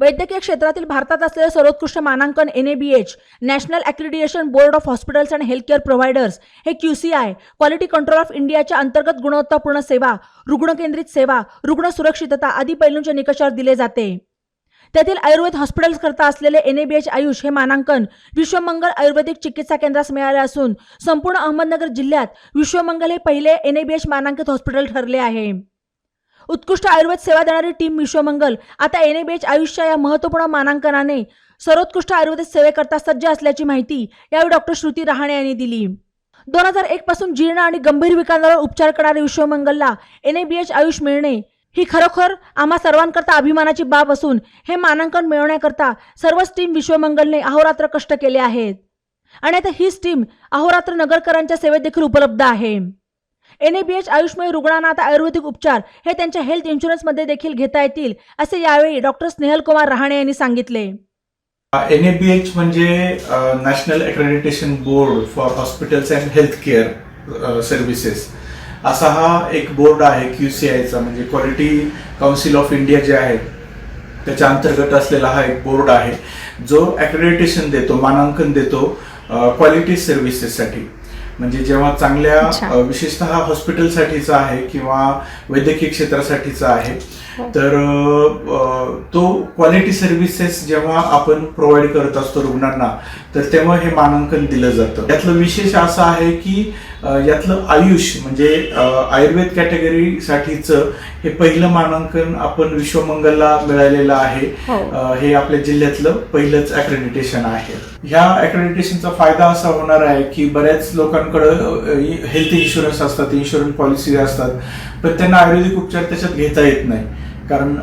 वैद्यकीय क्षेत्रातील भारतात असलेले सर्वोत्कृष्ट मानांकन N A B H national accreditation board of hospitals and health care providers हे Q C I quality control of इंडियाच्या अंतर्गत गुणवत्तापूर्ण सेवा रुग्णकेंद्रित सेवा रुग्ण सुरक्षितता आदी पैलूंच्या निकषावर दिले जाते. त्यातील आयुर्वेद हॉस्पिटल्स करता असलेले N A B H AYUSH हे मानांकन विश्वमंगल आयुर्वेदिक चिकित्सा केंद्रास मिळाले असून संपूर्ण अहमदनगर जिल्ह्यात विश्वमंगल हे पहिले एन ए बी एच मानांकित हॉस्पिटल ठरले आहे. उत्कृष्ट आयुर्वेद सेवा देणारी टीम विश्वमंगल आता एन ए बी एच आयुषच्या या महत्त्वपूर्ण मानांकनाने सर्वोत्कृष्ट आयुर्वेद सेवेकरता सज्ज असल्याची माहिती यावेळी डॉक्टर श्रुती रहाणे यांनी दिली. दोन हजार एक पासून जीर्ण आणि गंभीर विकारांवर उपचार करणारे विश्वमंगलला N A B H AYUSH मिळणे ही खरोखर आम्हा सर्वांकरता अभिमानाची बाब असून हे मानांकन मिळवण्याकरता सर्वच टीम विश्वमंगलने अहोरात्र कष्ट केले आहेत. आणि आता हीच टीम अहोरात्र नगरकरांच्या सेवेत देखील उपलब्ध आहे. एन ए बी एच आयुष्मय रुग्णांना आता आयुर्वेदिक उपचार. हे त्यांच्या हेल्थ इन्शुरन्समध्ये देखील घेता येतील असे यावेळी डॉक्टर स्नेहल कुमार रहाणे यांनी सांगितले. एन ए बी एच म्हणजे national accreditation board for hospitals and health care services असा हा एक बोर्ड आहे क्यू सी आयचा म्हणजे क्वालिटी काउन्सिल ऑफ इंडिया जे आहे त्याच्या अंतर्गत असलेला हा एक बोर्ड आहे. जो अक्रेडिटेशन देतो मानांकन देतो क्वालिटी सर्व्हिसेससाठी म्हणजे जेव्हा चांगल्या विशेषतः हॉस्पिटलसाठीचा आहे किंवा वैद्यकीय क्षेत्रासाठीचा आहे हो. तर क्वालिटी सर्व्हिसेस जेव्हा आपण प्रोव्हाइड करत असतो रुग्णांना तर तेव्हा हे मानांकन दिलं जातं. यातलं विशेष असं आहे की यातलं आयुष म्हणजे आयुर्वेद कॅटेगरीसाठीचं हे पहिलं मानांकन आपण विश्वमंगलला मिळालेलं आहे. हो. हे आपल्या जिल्ह्यातलं पहिलंच अक्रेडिटेशन आहे. ह्या अक्रेडिटेशनचा फायदा असा होणार आहे की बऱ्याच लोकांकडं हेल्थ इन्शुरन्स असतात इन्शुरन्स पॉलिसी असतात पण त्यांना आयुर्वेदिक उपचार त्याच्यात घेता येत नाही. कारण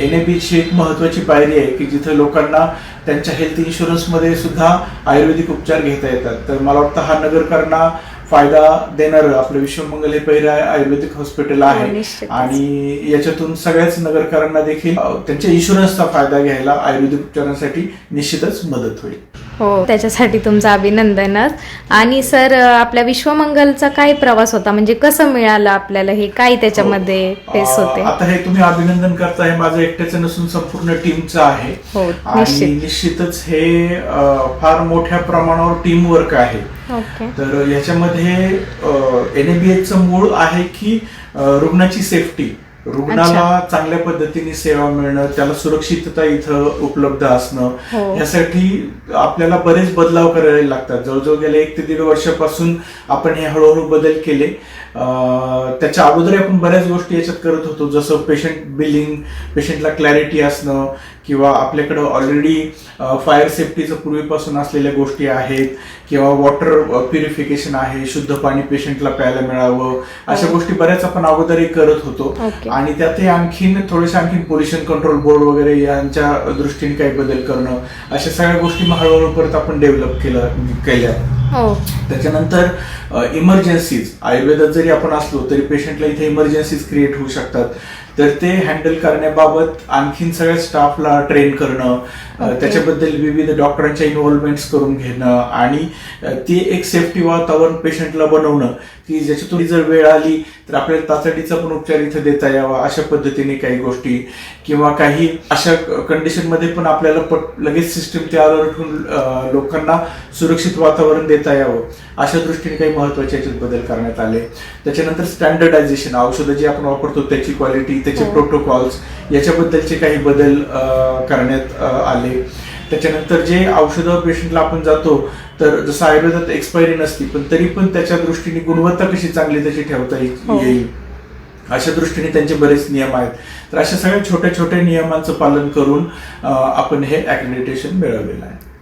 एन ए बीची एक महत्वाची पायरी आहे की जिथे लोकांना त्यांच्या हेल्थ इन्शुरन्समध्ये सुद्धा आयुर्वेदिक उपचार घेता येतात. तर मला वाटतं हा नगरकरांना फायदा देणार आपलं विश्वमंगल हे पहिलं आयुर्वेदिक हॉस्पिटल हो, आहे. आणि याच्यातून सगळ्याच नगरकरांना देखील त्यांच्या इन्शुरन्सचा फायदा घ्यायला आयुर्वेदिक उपचारांसाठी निश्चितच मदत होईल. हो. त्याच्यासाठी तुमचं अभिनंदनच आणि सर आपल्या विश्वमंगलचा काय प्रवास होता? म्हणजे कसं मिळालं आपल्याला? हे काय त्याच्यामध्ये फेस अ, होते? आता हे तुम्ही अभिनंदन करता हे माझं एकट्याचं नसून संपूर्ण टीमचं आहे. हो आणि निश्चित. निश्चितच हे फार मोठ्या प्रमाणावर टीम वर्क आहे. ओके. तर याच्यामध्ये एन ए बी एचं मूळ आहे की रुग्णाची सेफ्टी रुग्णाला चांगल्या पद्धतीने सेवा मिळणं त्याला सुरक्षितता इथं उपलब्ध असणं हो. यासाठी आपल्याला बरेच बदलाव करावे लागतात जवळजवळ गेल्या एक ते दीड वर्षापासून आपण हे हळूहळू बदल केले त्याच्या अगोदर आपण बऱ्याच गोष्टी याच्यात करत होतो जसं पेशंट बिलिंग पेशंटला क्लॅरिटी असणं किंवा आपल्याकडं ऑलरेडी फायर सेफ्टीचं पूर्वीपासून असलेल्या गोष्टी आहेत किंवा वॉटर प्युरिफिकेशन आहे शुद्ध पाणी पेशंटला प्यायला मिळावं अशा हो. गोष्टी बऱ्याच आपण अगोदरही करत होतो. आणि त्यातही आणखीन थोडेसे आणखीन पोल्युशन कंट्रोल बोर्ड वगैरे यांच्या दृष्टीने काही बदल करणं अशा सगळ्या गोष्टी मग हळूहळू परत आपण डेव्हलप केलं केल्या त्याच्यानंतर इमर्जन्सीज आयुर्वेदात जरी आपण असलो तरी पेशंटला इथे इमर्जन्सीज क्रिएट होऊ शकतात. तर ते हँडल करण्याबाबत आणखीन सगळ्या स्टाफला ट्रेन करणं Okay. त्याच्याबद्दल विविध डॉक्टरांच्या इन्व्हॉल्वमेंट करून घेणं आणि ते एक सेफ्टी वातावरण पेशंटला बनवणं की ज्याच्यातून जर वेळ आली तर आपल्याला तातडीचा पण उपचार इथे देता यावा अशा पद्धतीने काही गोष्टी. किंवा काही अशा कंडिशनमध्ये पण आपल्याला पट लगेच सिस्टीम ते अलर्ट होऊन लोकांना सुरक्षित वातावरण देता यावं. अशा दृष्टीने काही महत्त्वाचे याच्यात बदल करण्यात आले. त्याच्यानंतर स्टँडर्डायझेशन औषधं जी आपण वापरतो त्याची क्वालिटी त्याचे हो. प्रोटोकॉल्स याच्याबद्दलचे काही बदल करण्यात आले. त्याच्यानंतर जे औषधं पेशंटला आपण जातो तर जसं आयुर्वेदात एक्सपायरी नसती पण तरी पण त्याच्या दृष्टीने गुणवत्ता कशी चांगली तशी ठेवता हो. येईल. अशा दृष्टीने त्यांचे बरेच नियम आहेत. तर अशा सगळ्या छोट्या छोट्या नियमांचं पालन करून आपण हे अक्रेडिटेशन मिळवलेलं आहे.